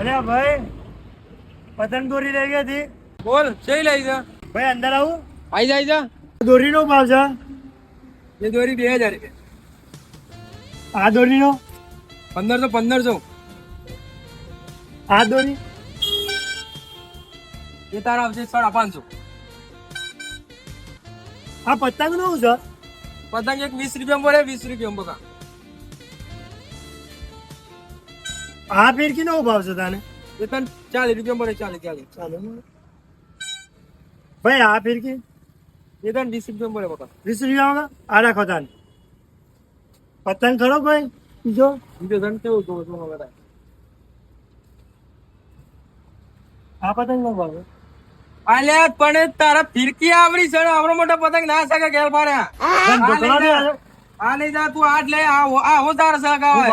અરે ભાઈ પતંગ દોરી લઈ ગઈ હતી. બોલ જઈ લઈ જા ભાઈ અંદર આવું. આઈ જાય જા દોરીનો ભાવ છે. એ દોરી બે હજાર રૂપિયા. આ દોરીનો? પંદરસો પંદરસો. આ દોરી? એ તારા આવશે સાડા પાંચસો. આ પતંગનું છે? પતંગ એક વીસ રૂપિયા પડે વીસ રૂપિયા બકા. આ ફિરકી નો ભાવ છે તને? એ તને ચાલીસ રૂપિયા મળે ચાલીસ ચાલીસ. ચાલે ભાઈ આ ફિરકી એ તને વીસ રૂપિયા મળે બકા. વીસ રૂપિયામાં આ રાખો તાન. પતંગ ખરો ભાઈ બીજો? બીજો ધન કેવું જોવો છું હવે આ પતંગ નો ભાવ આલે પણ તારા ફિરકી આવડી છે ને. આવડો મોટો પતંગ ના શકે ઘેર પાડ્યા. આ લઈ જા. તું આજ લે આ હો- આ હો તારા સગાવે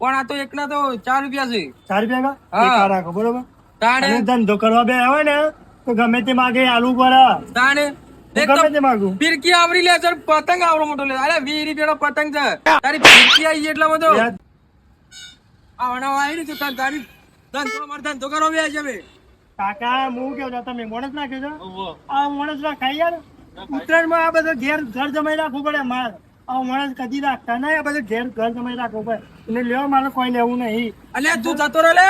પણ આ તો એકલા તો ચાર રૂપિયા છે. ચાર રૂપિયા કા? હા. રાખો બરોબર? તાણે ધંધો કરવા બે આવે ને તો ગમે તે માગે આલુ પડે તાણે હું એક તો ગમે તે માગું. ફિરકી આવડી લે છે પતંગ આવડો મોટો લે અરે વીસ રૂપિયાનો પતંગ છે. તારી ફિરકી આવી એટલા બધો. યાર, આવી ને તારી તારી ધંધો માર ધંધો કરો બે છે બે કાકા હું કેવું છું, તમે મોણસ નાખ્યો છો? આ મોણસ ના ખાઈ યાર. ઉત્તરાયણમાં આ બધો ઘેર ઘર જમાઈ રાખવું પડે માર. અમારે કદી રાખતા ના મારે કોઈ લેવું નહીં. અલે તું જતો રે લે.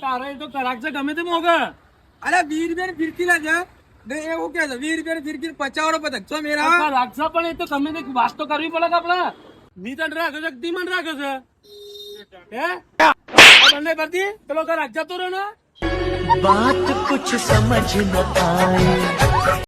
તારે તો કરાકશે ગમે તે મોગર અરે વીર બેન ફિરકી ના જા એવું કે છે વીર બેન ફિરકી પચાવડો પતક છો પણ એ તો તમે કંઈક કરવી પડે આપડે આપણે? નીતન રાખે છે ધીમન રાખે છે? હે? પેલો રાખ જતો રહ્યો ને? બાત કુછ સમજ ન આઈ